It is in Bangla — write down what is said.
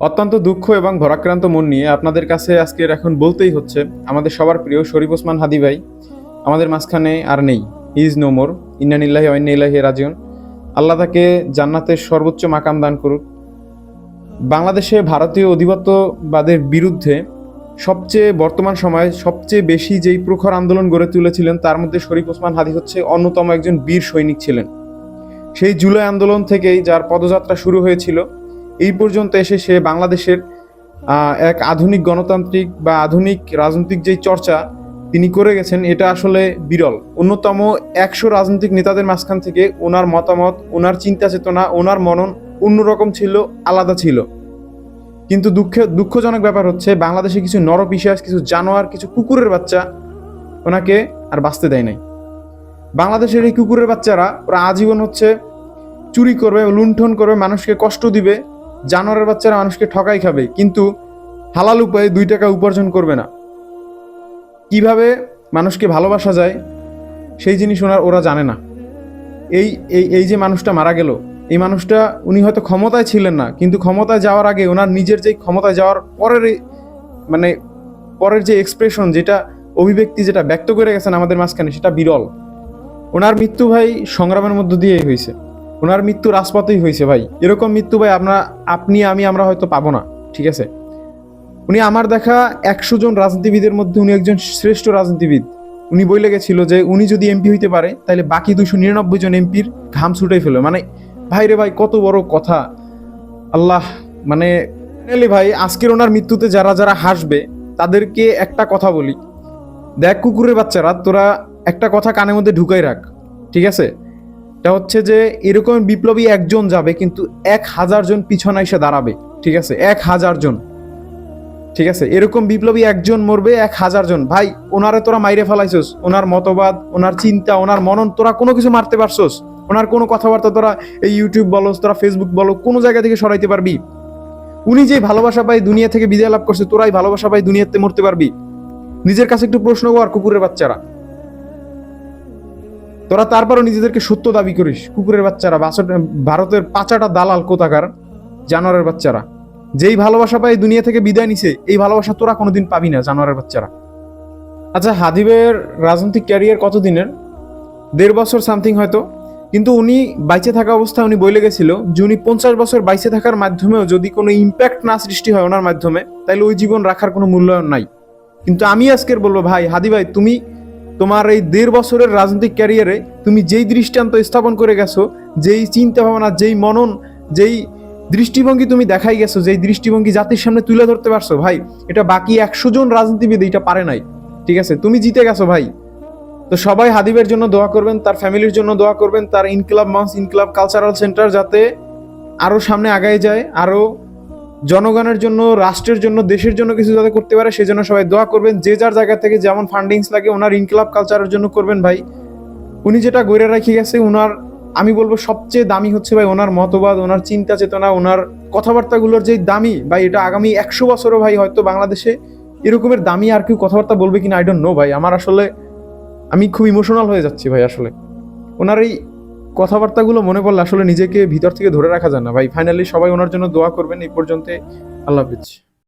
অত্যন্ত দুঃখ এবং ভরাক্রান্ত মন নিয়ে আপনাদের কাছে আজকের এখন বলতেই হচ্ছে, আমাদের সবার প্রিয় শরীফ ওসমান হাদি ভাই, আমাদের মাঝখানে আর নেই। ইজ নো মোর ইন্নানিল্লাহি অন্য ইলাহি রাজিউন। আল্লাহ তাকে জান্নাতের সর্বোচ্চ মাকাম দান করুক। বাংলাদেশে ভারতীয় অধিপত্যবাদের বিরুদ্ধে সবচেয়ে বর্তমান সময়ে সবচেয়ে বেশি যেই প্রখর আন্দোলন গড়ে তুলেছিলেন, তার মধ্যে শরীফ ওসমান হাদি হচ্ছে অন্যতম একজন বীর সৈনিক ছিলেন। সেই জুলাই আন্দোলন থেকেই যার পদযাত্রা শুরু হয়েছিল এই পর্যন্ত এসে সে বাংলাদেশের এক আধুনিক গণতান্ত্রিক বা আধুনিক রাজনৈতিক যেই চর্চা তিনি করে গেছেন, এটা আসলে বিরল। অন্যতম একশো রাজনৈতিক নেতাদের মাঝখান থেকে ওনার মতামত, ওনার চিন্তা চেতনা ওনার মনন অন্যরকম ছিল, আলাদা ছিল। কিন্তু দুঃখে, দুঃখজনক ব্যাপার হচ্ছে, বাংলাদেশে কিছু নরপিশাস কিছু জানোয়ার, কিছু কুকুরের বাচ্চা ওনাকে আর বাঁচতে দেয় নাই। বাংলাদেশের এই কুকুরের বাচ্চারা, ওরা আজীবন হচ্ছে চুরি করবে, লুণ্ঠন করবে, মানুষকে কষ্ট দিবে জানোয়ারের বাচ্চারা মানুষকে ঠকাই খাবে, কিন্তু হালাল উপায়ে দুই টাকা উপার্জন করবে না। কীভাবে মানুষকে ভালোবাসা যায়, সেই জিনিস ওনার, ওরা জানে না। এই এই এই যে মানুষটা মারা গেল, এই মানুষটা উনি হয়তো ক্ষমতায় ছিলেন না, কিন্তু ক্ষমতায় যাওয়ার আগে ওনার নিজের যে ক্ষমতায় যাওয়ার পরের মানে পরের যে এক্সপ্রেশন যেটা অভিব্যক্তি যেটা ব্যক্ত করে গেছেন আমাদের মাঝখানে, সেটা বিরল। ওনার মৃত্যু ভাই সংগ্রামের মধ্য দিয়েই হয়েছে। ওনার মৃত্যু রাজপথেই হয়েছে ভাই। এরকম মৃত্যু ভাই আপনার, আপনি, আমি, আমরা হয়তো পাবো না, ঠিক আছে? উনি আমার দেখা একশো জন রাজনীতিবিদের মধ্যে উনি একজন শ্রেষ্ঠ রাজনীতিবিদ। উনি বলে গেছিল যে উনি যদি এমপি হইতে পারে তাহলে বাকি দুশো নিরানব্বই জন এমপির ঘাম ছুটাই ফেলো মানে ভাই রে ভাই, কত বড় কথা। আল্লাহ মানে ভাই, আজকের ওনার মৃত্যুতে যারা যারা হাসবে, তাদেরকে একটা কথা বলি। দেখ কুকুরের বাচ্চারা, তোরা একটা কথা কানের মধ্যে ঢুকাই রাখ, ঠিক আছে? এটা হচ্ছে যে এরকম বিপ্লবী একজন যাবে, কিন্তু এক হাজার জন পিছনে এসে দাঁড়াবে, ঠিক আছে? এক হাজার জন, ঠিক আছে? এরকম বিপ্লবী একজন মরবে, এক হাজার জন। ভাই, ওনারে তোরা মাইরে ফেলাইছস, ওনার মতবাদ, ওনার চিন্তা, ওনার মনন, তোরা কোনো কিছু মারতে পারছস? ওনার কোনো কথাবার্তা তোরা এই ইউটিউব বলো তোরা ফেসবুক বলো, কোনো জায়গা থেকে সরাইতে পারবি? উনি যে ভালোবাসা পাই দুনিয়া থেকে বিদায় লাভ করছে, তোরাই ভালোবাসা পাই দুনিয়াতে মরতে পারবি? নিজের কাছে একটু প্রশ্ন কর, কুকুরের বাচ্চারা। তোরা তারপরও নিজেদেরকে সত্য দাবি করিস। কুকুরের বাচ্চারা ভারতের পাঁচাটা দালাল কোথাকার? জানোয়ারের বাচ্চারা। যেই ভালোবাসা পাই দুনিয়া থেকে বিদায় নিছে, এই ভালোবাসা তোরা কোনোদিন পাবি না, জানোয়ারের বাচ্চারা। আচ্ছা হাদিবের রাজনৈতিক ক্যারিয়ার কতদিনের? দেড় বছর সামথিং হয়তো। কিন্তু উনি বাইচে থাকা অবস্থায় উনি বলে গেছিল যে উনি পঞ্চাশ বছর বাইচে থাকার মাধ্যমেও যদি কোনো ইম্প্যাক্ট না সৃষ্টি হয় ওনার মাধ্যমে তাহলে ওই জীবন রাখার কোনো মূল্যায়ন নাই। কিন্তু আমি আজকের বলব, ভাই, হাদি ভাই, তুমি তোমার এই দেড় বছরের রাজনৈতিক ক্যারিয়ারে তুমি যেই দৃষ্টান্ত স্থাপন করে গেছো, যেই চিন্তা ভাবনা যেই মনন, যেই দৃষ্টিভঙ্গি তুমি দেখাই গেছো, যেই দৃষ্টিভঙ্গি জাতির সামনে তুলে ধরতে পারছ, ভাই, এটা বাকি একশো জন রাজনীতিবিদ এটা পারে নাই। ঠিক আছে? তুমি জিতে গেছো, ভাই। তো সবাই হাদিবের জন্য দোয়া করবেন, তার ফ্যামিলির জন্য দোয়া করবেন, তার ইনক্লাব মাস ইনক্লাব কালচারাল সেন্টার যাতে আরও সামনে আগায় যায়, আরও জনগণের জন্য, রাষ্ট্রের জন্য, দেশের জন্য কিছু যাতে করতে পারে সেজন্য সবাই দোয়া করবেন। যে যার জায়গা থেকে যেমন ফান্ডিংস লাগে, ওনার ইনক্লাব কালচারের জন্য করবেন ভাই। উনি যেটা গড়ে রেখে গেছে ওনার আমি বলব সবচেয়ে দামি হচ্ছে ভাই ওনার মতবাদ, ওনার চিন্তা চেতনা, ওনার কথাবার্তাগুলোর যে দামি, ভাই এটা আগামী একশো বছরও ভাই হয়তো বাংলাদেশে এরকমের দামি আর কেউ কথাবার্তা বলবে কিনা আই ডোন্ট নো ভাই। আমার আসলে, আমি খুব ইমোশনাল হয়ে যাচ্ছি ভাই আসলে। ওনার এই কথাবার্তাগুলো মনে পড়লে আসলে নিজেকে ভিতর থেকে ধরে রাখা যায় না। ভাই ফাইনালি সবাই ওনার জন্য দোয়া করবেন, এই পর্যন্ত আল্লাহ হাফিজ।